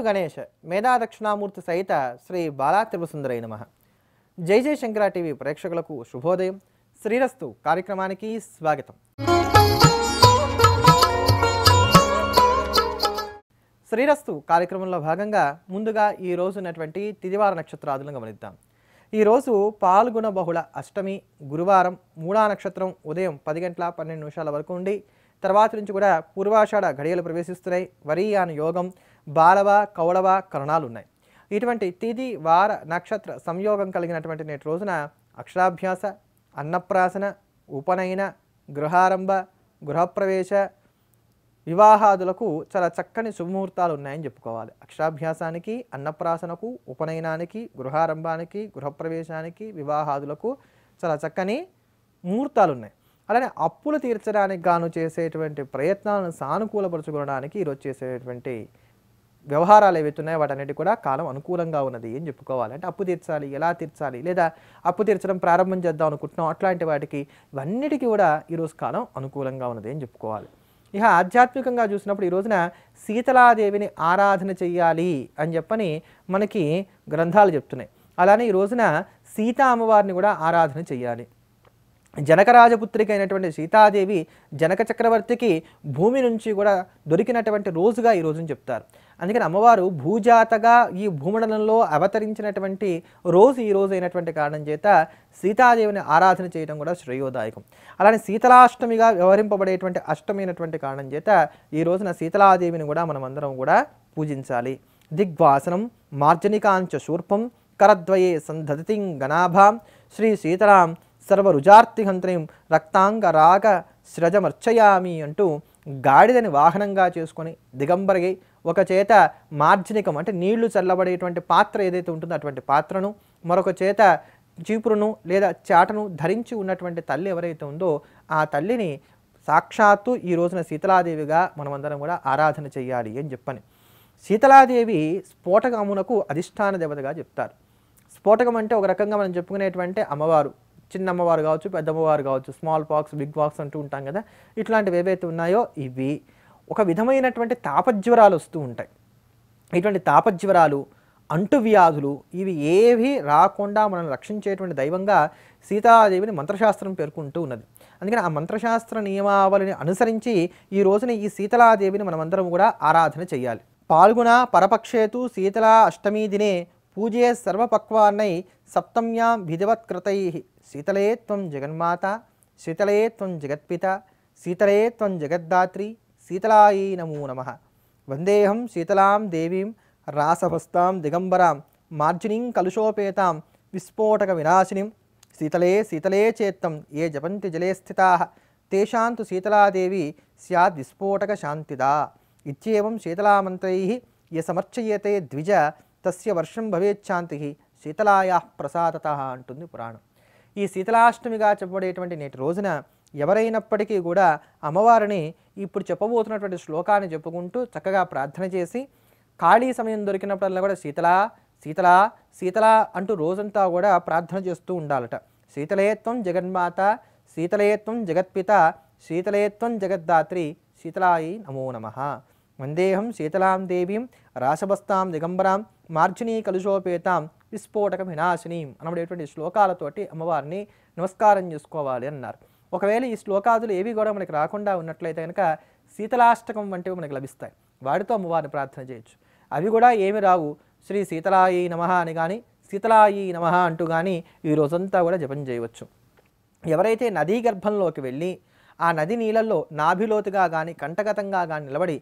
గురు గణేష్ మేధా దక్షిణామూర్తి సహిత శ్రీ బాలా త్రిపుసుందరై నమ. జై జై శంకర టీవీ ప్రేక్షకులకు శుభోదయం. శ్రీరస్తు కార్యక్రమానికి స్వాగతం. శ్రీరస్తు కార్యక్రమంలో భాగంగా ముందుగా ఈ రోజు ఉన్నటువంటి తిదివార నక్షత్రాదులను గమనిద్దాం. ఈరోజు పాల్గొన బహుళ అష్టమి గురువారం మూడా నక్షత్రం ఉదయం పది గంటల పన్నెండు నిమిషాల వరకు ఉండి తర్వాత నుంచి కూడా పూర్వాషాఢ ఘడియలు ప్రవేశిస్తున్నాయి. వరీయాన యోగం బాలవ కౌళవ కరణాలు ఉన్నాయి ఇటువంటి తిథి వార నక్షత్ర సంయోగం కలిగినటువంటి నేటి రోజున అక్షరాభ్యాస అన్నప్రాసన ఉపనయన గృహారంభ గృహప్రవేశ వివాహాదులకు చాలా చక్కని శుభముహూర్తాలు ఉన్నాయని చెప్పుకోవాలి. అక్షరాభ్యాసానికి అన్నప్రాసనకు ఉపనయనానికి గృహారంభానికి గృహప్రవేశానికి వివాహాదులకు చాలా చక్కని ముహూర్తాలు ఉన్నాయి అలానే అప్పులు తీర్చడానికి గాను చేసేటువంటి ప్రయత్నాలను సానుకూలపరచుకోవడానికి ఈరోజు చేసేటువంటి వ్యవహారాలు ఏవైతే ఉన్నాయో వాటన్నిటి కూడా కాలం అనుకూలంగా ఉన్నది అని చెప్పుకోవాలి. అంటే అప్పు తీర్చాలి ఎలా తీర్చాలి లేదా అప్పు తీర్చడం ప్రారంభం చేద్దాం అనుకుంటున్నాం అట్లాంటి వాటికి ఇవన్నిటికీ కూడా ఈరోజు కాలం అనుకూలంగా ఉన్నది అని చెప్పుకోవాలి. ఇక ఆధ్యాత్మికంగా చూసినప్పుడు ఈ రోజున శీతలాదేవిని ఆరాధన చెయ్యాలి అని చెప్పని మనకి గ్రంథాలు చెప్తున్నాయి. అలానే ఈ రోజున సీతా అమ్మవారిని కూడా ఆరాధన చెయ్యాలి. జనకరాజపుత్రిక అయినటువంటి సీతాదేవి జనక చక్రవర్తికి భూమి నుంచి కూడా దొరికినటువంటి రోజుగా ఈ రోజుని చెప్తారు. అందుకని అమ్మవారు భూజాతగా ఈ భూమండలంలో అవతరించినటువంటి రోజు ఈ రోజు అయినటువంటి కారణం చేత సీతాదేవిని ఆరాధన చేయడం కూడా శ్రేయోదాయకం. అలానే శీతలాష్టమిగా వ్యవహరింపబడేటువంటి అష్టమైనటువంటి కారణం చేత ఈ రోజున శీతలాదేవిని కూడా మనం అందరం కూడా పూజించాలి. దిగ్వాసనం మార్జనికాంచ శూర్పం కరద్వయే సంధతిం గణాభాం శ్రీ సీతరాం సర్వరుజార్తిహంత్రయం రక్తాంగ రాగ స్రజమర్చయామి అంటూ గాడిదని వాహనంగా చేసుకొని దిగంబరగై ఒక చేత మార్జనికం అంటే నీళ్ళు చల్లబడేటువంటి పాత్ర ఏదైతే ఉంటుందో అటువంటి పాత్రను మరొక చేత చీపురును లేదా చాటను ధరించి ఉన్నటువంటి తల్లి ఎవరైతే ఉందో ఆ తల్లిని సాక్షాత్తు ఈ రోజున శీతలాదేవిగా మనమందరం కూడా ఆరాధన చేయాలి అని చెప్పని. శీతలాదేవి స్ఫోటకమునకు అధిష్టాన దేవతగా చెప్తారు. స్ఫోటకం అంటే ఒక రకంగా మనం చెప్పుకునేటువంటి అమ్మవారు. చిన్నమ్మవారు కావచ్చు పెద్దమ్మవారు కావచ్చు స్మాల్ పాక్స్ బిగ్ పాక్స్ అంటూ ఉంటాం కదా. ఇట్లాంటివి ఏవైతే ఉన్నాయో ఇవి ఒక విధమైనటువంటి తాపజ్వరాలు వస్తూ ఉంటాయి. ఇటువంటి తాపజ్వరాలు అంటువ్యాధులు ఇవి ఏవి రాకుండా మనం రక్షించేటువంటి దైవంగా సీతాదేవిని మంత్రశాస్త్రం పేర్కొంటూ ఉన్నది. అందుకని ఆ మంత్రశాస్త్ర నియమావళిని అనుసరించి ఈ రోజున ఈ శీతలాదేవిని మనమందరం కూడా ఆరాధన చేయాలి. పాల్గొన పరపక్షేతు శీతలా అష్టమి దినే పూజే సర్వపక్వాన్నై సప్తమ్యాం విధివత్కృతై. శీతలే త్వం జగన్మాత శీతలే త్వం జగత్పిత శీతలే త్వం జగద్దాత్రి శీతలాయై నమో నమ. వందేహం శీతలాం దేవీం రాసభస్తాం దిగంబరాం మార్జినీం కలుషోపేతాం విస్ఫోటక వినాశినిం. శీతలే శీతలే చేత్తం ఏ జపంతి జలే స్థితా. తేషాంతు శీతలాదేవి స్యాద్ విస్ఫోటక శాంతిదా. ఇత్యేవం శీతలామంత్రై ఏ సమర్చయేతే ద్విజ తస్య వర్షం భవేచ్ఛాంతి. శీతలాయా ప్రసాదత అంటుంది పురాణం. ఈ శీతలాష్టమిగా చెప్పబడేటువంటి నేటి రోజున ఎవరైనప్పటికీ కూడా అమ్మవారిని ఇప్పుడు చెప్పబోతున్నటువంటి శ్లోకాన్ని చెప్పుకుంటూ చక్కగా ప్రార్థన చేసి ఖాళీ సమయం దొరికినప్పుడల్లా కూడా శీతలా శీతలా శీతలా అంటూ రోజంతా కూడా ప్రార్థన చేస్తూ ఉండాలట. శీతలేత్వం జగన్మాత శీతలేత్వం జగత్పిత శీతలేత్వం జగద్దాత్రి శీతలాయి నమో నమః. వందేహం శీతలాం దేవీం రాసభస్తాం దిగంబరాం మార్జినీ కలుషోపేతాం విస్ఫోటక వినాశిని అనబడేటువంటి శ్లోకాలతోటి అమ్మవారిని నమస్కారం చేసుకోవాలి అన్నారు. ఒకవేళ ఈ శ్లోకాదులు ఏవి కూడా మనకి రాకుండా ఉన్నట్లయితే కనుక శీతలాష్టకం వంటివి మనకు లభిస్తాయి. వాటితో అమ్మవారిని ప్రార్థన చేయొచ్చు. అవి కూడా ఏమి రావు. శ్రీ శీతలాయి నమ అని కానీ శీతలాయి నమ అంటూ కానీ ఈ రోజంతా కూడా జపం చేయవచ్చు. ఎవరైతే నదీ గర్భంలోకి వెళ్ళి ఆ నది నీళ్ళల్లో నాభిలోతుగా కానీ కంటగతంగా కానీ నిలబడి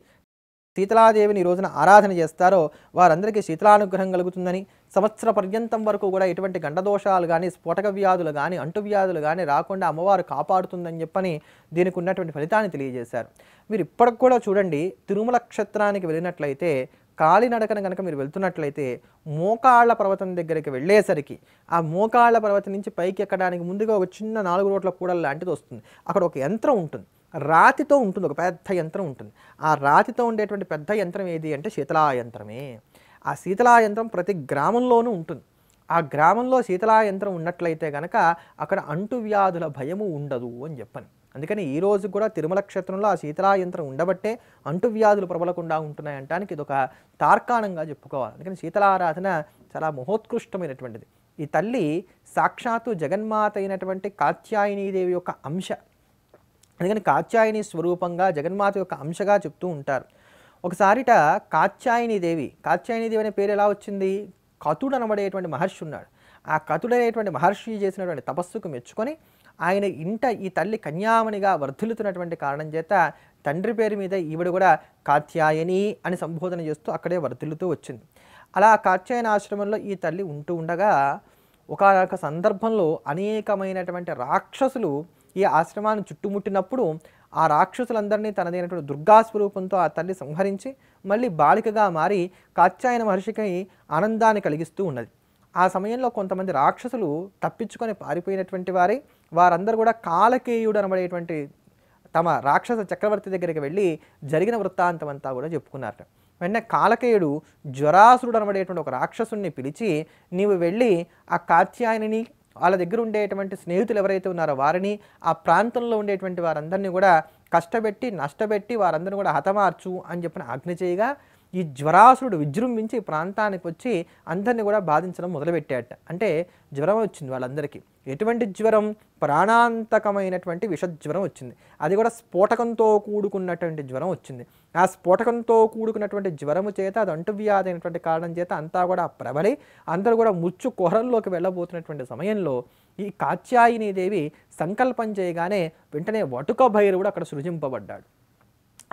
శీతలాదేవిని రోజున ఆరాధన చేస్తారో వారందరికీ శీతలానుగ్రహం కలుగుతుందని సంవత్సర పర్యంతం వరకు కూడా ఎటువంటి గండదోషాలు కానీ స్ఫోటక వ్యాధులు కానీ అంటువ్యాధులు కానీ రాకుండా అమ్మవారు కాపాడుతుందని చెప్పని దీనికి ఉన్నటువంటి ఫలితాన్ని తెలియజేశారు. మీరు ఇప్పటికి కూడా చూడండి తిరుమల క్షేత్రానికి వెళ్ళినట్లయితే కాలినడకన కనుక మీరు వెళ్తున్నట్లయితే మోకాళ్ళ పర్వతం దగ్గరికి వెళ్ళేసరికి ఆ మోకాళ్ళ పర్వతం నుంచి పైకి ఎక్కడానికి ముందుగా ఒక చిన్న నాలుగు రోడ్ల కూడలు లాంటిది వస్తుంది. అక్కడ ఒక యంత్రం ఉంటుంది. రాతితో ఉంటుంది ఒక పెద్ద యంత్రం ఉంటుంది. ఆ రాతితో ఉండేటువంటి పెద్ద యంత్రం ఏది అంటే శీతలా యంత్రమే ఆ శీతలా యంత్రం ప్రతి గ్రామంలోనూ ఉంటుంది. ఆ గ్రామంలో శీతలా యంత్రం ఉన్నట్లయితే కనుక అక్కడ అంటువ్యాధుల భయము ఉండదు అని చెప్పని. అందుకని ఈ రోజు కూడా తిరుమల క్షేత్రంలో ఆ శీతలా యంత్రం ఉండబట్టే అంటువ్యాధులు ప్రబలకుండా ఉంటున్నాయంటానికి ఇది ఒక తార్కాణంగా చెప్పుకోవాలి. అందుకని శీతలారాధన చాలా మహోత్కృష్టమైనటువంటిది. ఈ తల్లి సాక్షాత్తు జగన్మాత అయినటువంటి కాత్యాయనీదేవి యొక్క అంశ. అందుకని కాత్యాయని స్వరూపంగా జగన్మాత యొక్క అంశగా చెప్తూ ఉంటారు. ఒకసారిట కాత్యాయని దేవి కాత్యాయని దేవి అనే పేరు ఎలా వచ్చింది? కతుడు అనబడేటువంటి మహర్షి ఉన్నాడు. ఆ కతుడైనటువంటి మహర్షి చేసినటువంటి తపస్సుకు మెచ్చుకొని ఆయన ఇంట ఈ తల్లి కన్యామణిగా వర్ధిల్లుతున్నటువంటి కారణం చేత తండ్రి పేరు మీద ఈవిడ కూడా కాత్యాయని అని సంబోధన చేస్తూ అక్కడే వర్ధిల్లుతూ వచ్చింది. అలా కాత్యాయన ఆశ్రమంలో ఈ తల్లి ఉంటూ ఉండగా ఒకనొక సందర్భంలో అనేకమైనటువంటి రాక్షసులు ఈ ఆశ్రమాన్ని చుట్టుముట్టినప్పుడు ఆ రాక్షసులందరినీ తనదైనటువంటి దుర్గా స్వరూపంతో ఆ తల్లి సంహరించి మళ్ళీ బాలికగా మారి కాత్యాయన మహర్షికి ఆనందాన్ని కలిగిస్తూ ఉన్నది. ఆ సమయంలో కొంతమంది రాక్షసులు తప్పించుకొని పారిపోయినటువంటి వారే వారందరూ కూడా కాలకేయుడు అనబడేటువంటి తమ రాక్షస చక్రవర్తి దగ్గరికి వెళ్ళి జరిగిన వృత్తాంతం అంతా కూడా చెప్పుకున్నారట. వెంటనే కాలకేయుడు జ్వరాసురుడు అనబడేటువంటి ఒక రాక్షసుని పిలిచి నీవు వెళ్ళి ఆ కాత్యాయనిని వాళ్ళ దగ్గర ఉండేటువంటి స్నేహితులు ఎవరైతే ఉన్నారో వారిని ఆ ప్రాంతంలో ఉండేటువంటి వారందరినీ కూడా కష్టపెట్టి నష్టపెట్టి వారందరినీ కూడా హతమార్చు అని చెప్పిన ఆజ్ఞ చేయగా ఈ జ్వరాసురుడు విజృంభించి ఈ ప్రాంతానికి వచ్చి అందరినీ కూడా బాధించడం మొదలుపెట్టాట అంటే జ్వరం వచ్చింది వాళ్ళందరికీ. ఎటువంటి జ్వరం ప్రాణాంతకమైనటువంటి విషజ్వరం వచ్చింది. అది కూడా స్ఫోటకంతో కూడుకున్నటువంటి జ్వరం వచ్చింది. ఆ స్ఫోటకంతో కూడుకున్నటువంటి జ్వరము చేత అది అంటువ్యాధి అయినటువంటి కారణం చేత అంతా కూడా ప్రబలి అందరూ కూడా ముచ్చు కుహరంలోకి వెళ్ళబోతున్నటువంటి సమయంలో ఈ కాత్యాయిని దేవి సంకల్పం చేయగానే వెంటనే వటుక భైరవుడు అక్కడ సృజింపబడ్డాడు.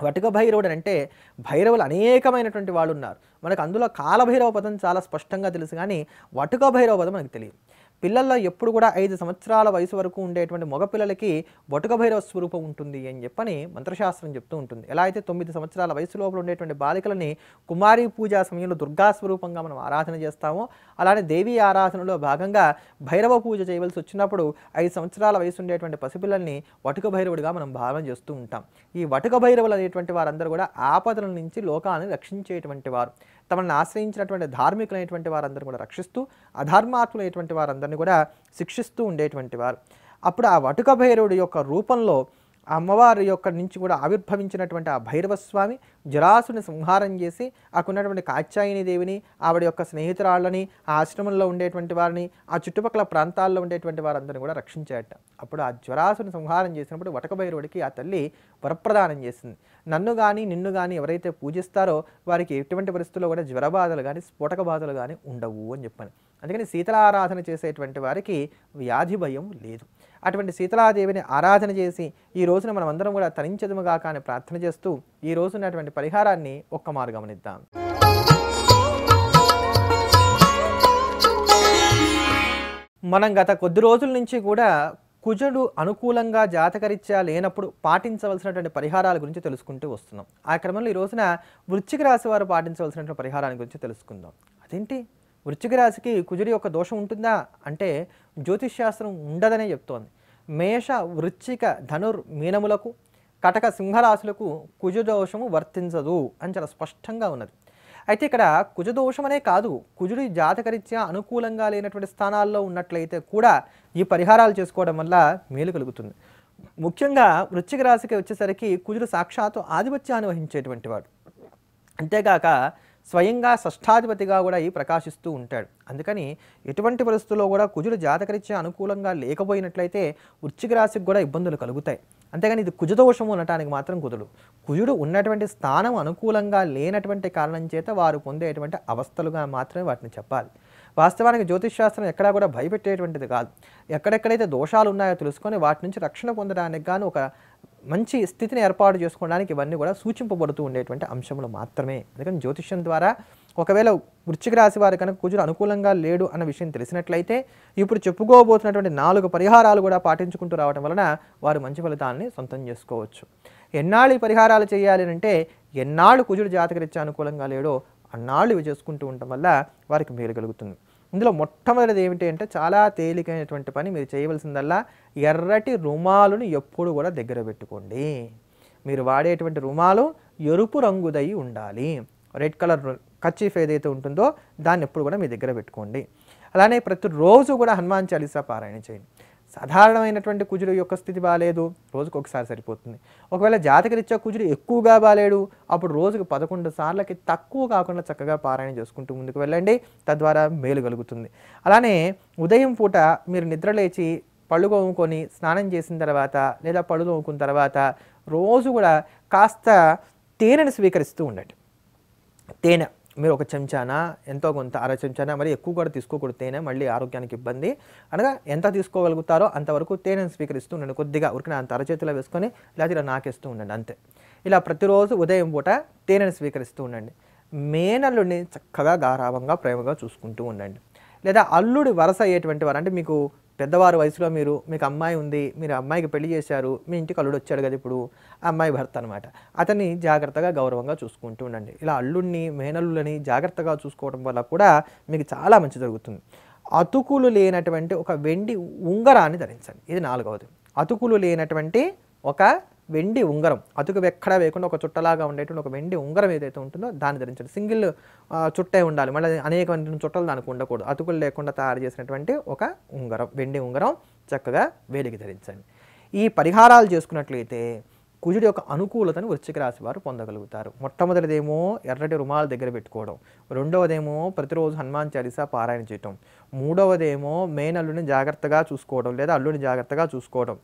వటుక భైరవుడు అంటే భైరవులు అనేకమైనటువంటి వాళ్ళు ఉన్నారు. మనకు అందులో కాలభైరవ పదం చాలా స్పష్టంగా తెలుసు కానీ వటుక భైరవ పదం మనకు తెలియదు. పిల్లల్లో ఎప్పుడు కూడా ఐదు సంవత్సరాల వయసు వరకు ఉండేటువంటి మగపిల్లలకి వటుక భైరవ స్వరూపం ఉంటుంది అని చెప్పని మంత్రశాస్త్రం చెప్తూ ఉంటుంది. ఎలా అయితే తొమ్మిది సంవత్సరాల వయసు లోపల ఉండేటువంటి బాలికలని కుమారి పూజా సమయంలో దుర్గా స్వరూపంగా మనం ఆరాధన చేస్తామో అలానే దేవీ ఆరాధనలో భాగంగా భైరవ పూజ చేయవలసి వచ్చినప్పుడు ఐదు సంవత్సరాల వయసు ఉండేటువంటి పసిపిల్లల్ని వటుక భైరవుడిగా మనం భావన చేస్తూ ఉంటాం. ఈ వటుక భైరవులు అనేటువంటి వారందరూ కూడా ఆపదల నుంచి లోకాన్ని రక్షించేటువంటి వారు. తమను ఆశ్రయించినటువంటి ధార్మికులైనటువంటి వారందరూ కూడా రక్షిస్తూ అధర్మాత్ములైనటువంటి వారందరినీ కూడా శిక్షిస్తూ ఉండేటువంటి వారు. అప్పుడు ఆ వటుక భైరవుడి యొక్క రూపంలో అమ్మవారి యొక్క నుంచి కూడా ఆవిర్భవించినటువంటి ఆ భైరవ స్వామి జరాసుని సంహారం చేసి అక్కడున్నటువంటి కాత్యాయని దేవిని ఆవిడ యొక్క స్నేహితురాళ్ళని ఆ ఆశ్రమంలో ఉండేటువంటి వారిని ఆ చుట్టుపక్కల ప్రాంతాల్లో ఉండేటువంటి వారందరిని కూడా రక్షించాట. అప్పుడు ఆ జ్వరాసుని సంహారం చేసినప్పుడు వటకభైరవుడికి ఆ తల్లి వరప్రదానం చేసింది. నన్ను కానీ నిన్ను కానీ ఎవరైతే పూజిస్తారో వారికి ఎటువంటి పరిస్థితుల్లో కూడా జ్వర బాధలు కానీ స్ఫోటక బాధలు కానీ ఉండవు అని చెప్పాను. అందుకని శీతలారాధన చేసేటువంటి వారికి వ్యాధి భయం లేదు. అటువంటి శీతలాదేవిని ఆరాధన చేసి ఈ రోజున మనం అందరం కూడా తరించదుముగాక కానీ ప్రార్థన చేస్తూ ఈ రోజున్నటువంటి పరిహారాన్ని ఒక్క మారు గమనిద్దాం మనం గత కొద్ది రోజుల నుంచి కూడా కుజుడు అనుకూలంగా జాతకరీత్యా లేనప్పుడు పాటించవలసినటువంటి పరిహారాల గురించి తెలుసుకుంటూ వస్తున్నాం. ఆ క్రమంలో ఈ రోజున వృశ్చిక రాశి వారు పాటించవలసినటువంటి పరిహారాల గురించి తెలుసుకుందాం. అదేంటి? వృశ్చిక రాశికి కుజుడి యొక్క దోషం ఉంటుందా అంటే జ్యోతిష్ శాస్త్రం ఉండదనే చెప్తోంది. మేష వృశ్చిక ధనుర్ మీనములకు కటక సింహరాశులకు కుజదోషము వర్తించదు అని చాలా స్పష్టంగా ఉన్నది. అయితే ఇక్కడ కుజదోషమనే కాదు కుజుడి జాతకరీత్యా అనుకూలంగా లేనటువంటి స్థానాల్లో ఉన్నట్లయితే కూడా ఈ పరిహారాలు చేసుకోవడం వల్ల మేలు కలుగుతుంది. ముఖ్యంగా వృశ్చిక రాశికి వచ్చేసరికి కుజుడు సాక్షాత్తు ఆధిపత్యాన్ని వహించేటువంటి వాడు. అంతేగాక స్వయంగా షష్ఠాధిపతిగా కూడా ఈ ప్రకాశిస్తూ ఉంటాడు. అందుకని ఎటువంటి పరిస్థితుల్లో కూడా కుజుడు జాతకరీత్యా అనుకూలంగా లేకపోయినట్లయితే వృశ్చిక రాశికి కూడా ఇబ్బందులు కలుగుతాయి. అంతేగాని ఇది కుజదోషము అనటానికి మాత్రం కుదుడు కుజుడు ఉన్నటువంటి స్థానం అనుకూలంగా లేనటువంటి కారణం చేత వారు పొందేటువంటి అవస్థలుగా మాత్రమే వాటిని చెప్పాలి. వాస్తవానికి జ్యోతిష్ శాస్త్రం ఎక్కడా కూడా భయపెట్టేటువంటిది కాదు. ఎక్కడెక్కడైతే దోషాలు ఉన్నాయో తెలుసుకొని వాటి నుంచి రక్షణ పొందడానికి గాను ఒక మంచి స్థితిని ఏర్పాటు చేసుకోవడానికి ఇవన్నీ కూడా సూచింపబడుతూ ఉండేటువంటి అంశములు మాత్రమే. అందుకని జ్యోతిష్యం ద్వారా ఒకవేళ వృశ్చిక రాశి వారి కనుక కుజుడు అనుకూలంగా లేడు అన్న విషయం తెలిసినట్లయితే ఇప్పుడు చెప్పుకోబోతున్నటువంటి నాలుగు పరిహారాలు కూడా పాటించుకుంటూ రావడం వలన వారు మంచి ఫలితాలని సొంతం చేసుకోవచ్చు. ఎన్నాళ్ళు ఈ పరిహారాలు చేయాలి అంటే ఎన్నాళ్ళు కుజుడు జాతకరీత్యా అనుకూలంగా లేడో అన్నాళ్ళు ఇవి చేసుకుంటూ ఉండటం వల్ల వారికి మేలు కలుగుతుంది. ఇందులో మొట్టమొదటిది ఏమిటి అంటే చాలా తేలికైనటువంటి పని మీరు చేయవలసిందల్లా ఎర్రటి రుమాలుని ఎప్పుడు కూడా దగ్గర పెట్టుకోండి. మీరు వాడేటువంటి రుమాలు ఎరుపు రంగుదై ఉండాలి. రెడ్ కలర్ కచ్చీఫ్ ఏదైతే ఉంటుందో దాన్ని ఎప్పుడు కూడా మీ దగ్గర పెట్టుకోండి. అలానే ప్రతిరోజు కూడా హనుమాన్ చాలీసా పారాయణ చేయండి. సాధారణమైనటువంటి కుజుడు యొక్క స్థితి బాగాలేదు రోజుకు ఒకసారి సరిపోతుంది. ఒకవేళ జాతకరీత్యా కుజుడు ఎక్కువగా బాగాలేడు అప్పుడు రోజుకు పదకొండు సార్లకి తక్కువ కాకుండా చక్కగా పారాయణ చేసుకుంటూ ముందుకు వెళ్ళండి తద్వారా మేలు కలుగుతుంది. అలానే ఉదయం పూట మీరు నిద్ర లేచి పళ్ళు తోముకొని స్నానం చేసిన తర్వాత లేదా పళ్ళు తోముకున్న తర్వాత రోజు కూడా కాస్త తేనెను స్వీకరిస్తూ ఉండండి. తేనె మీరు ఒక చెంచానా ఎంతో కొంత అర చెంచానా మరి ఎక్కువ కూడా తీసుకోకూడదు తేనె మళ్ళీ ఆరోగ్యానికి ఇబ్బంది. అనగా ఎంత తీసుకోగలుగుతారో అంతవరకు తేనెను స్వీకరిస్తూ ఉండండి. కొద్దిగా ఉరికిన అంత అరచేతిలో వేసుకొని లేదా ఇలా నాకేస్తూ ఉండండి. అంతే. ఇలా ప్రతిరోజు ఉదయం పూట తేనెను స్వీకరిస్తూ ఉండండి. మేనల్లుడిని చక్కగా గారాభంగా ప్రేమగా చూసుకుంటూ ఉండండి. లేదా అల్లుడి వరస అయ్యేటువంటి వారు అంటే మీకు పెద్దవారు వయసులో మీరు మీకు అమ్మాయి ఉంది మీరు అమ్మాయికి పెళ్ళి చేశారు మీ ఇంటికి అల్లుడు వచ్చాడు కదా ఇప్పుడు అమ్మాయి భర్త అనమాట అతన్ని జాగ్రత్తగా గౌరవంగా చూసుకుంటూ ఉండండి. ఇలా అల్లుడిని మేనల్లులని జాగ్రత్తగా చూసుకోవడం వల్ల కూడా మీకు చాలా మంచి జరుగుతుంది. అతుకులు లేనటువంటి ఒక వెండి ఉంగరాన్ని ధరించండి. ఇది నాలుగవది. అతుకులు లేనటువంటి ఒక వెండి ఉంగరం. అతుకు ఎక్కడా వేయకుండా ఒక చుట్టలాగా ఉండేటువంటి ఒక వెండి ఉంగరం ఏదైతే ఉంటుందో దాన్ని ధరించండి. సింగిల్ చుట్టే ఉండాలి. మళ్ళీ అనేకమైన చుట్టలు దానికి ఉండకూడదు. అతుకులు లేకుండా తయారు చేసినటువంటి ఒక ఉంగరం వెండి ఉంగరం చక్కగా వేలికి ధరించండి. ఈ పరిహారాలు చేసుకున్నట్లయితే కుజుడి యొక్క అనుకూలతను వృశ్చిక రాశి వారు పొందగలుగుతారు. మొట్టమొదటిదేమో ఎర్రటి రుమాల దగ్గర పెట్టుకోవడం. రెండవదేమో ప్రతిరోజు హనుమాన్ చాలీసా పారాయణ చేయటం. మూడవదేమో మేనల్లుని జాగ్రత్తగా చూసుకోవడం లేదా అల్లుని జాగ్రత్తగా చూసుకోవడం.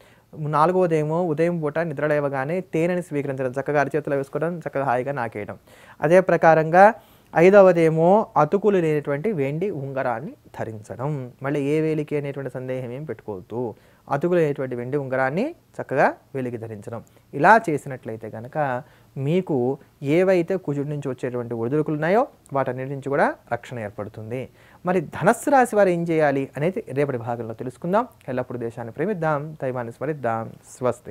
నాలుగవదేమో ఉదయం పూట నిద్ర లేవగానే తేనెని స్వీకరించడం చక్కగా అరిచేతులు వేసుకోవడం చక్కగా హాయిగా నాకేయడం. అదే ప్రకారంగా ఐదవదేమో అతుకులు లేనటువంటి వెండి ఉంగరాన్ని ధరించడం. మళ్ళీ ఏ వేలికి అనేటువంటి సందేహం ఏం పెట్టుకోవద్దు. అతుకులైనటువంటి వెండి ఉంగరాన్ని చక్కగా వెలిగి ధరించడం. ఇలా చేసినట్లయితే కనుక మీకు ఏవైతే కుజుడి నుంచి వచ్చేటువంటి ఒడిదుడుకులు ఉన్నాయో వాటన్నిటి నుంచి కూడా రక్షణ ఏర్పడుతుంది. మరి ధనస్సు రాశి వారు ఏం చేయాలి అనేది రేపటి భాగంలో తెలుసుకుందాం. ఎల్లప్పుడూ దేశాన్ని ప్రేమిద్దాం. దైవాన్ని స్మరిద్దాం. స్వస్తి.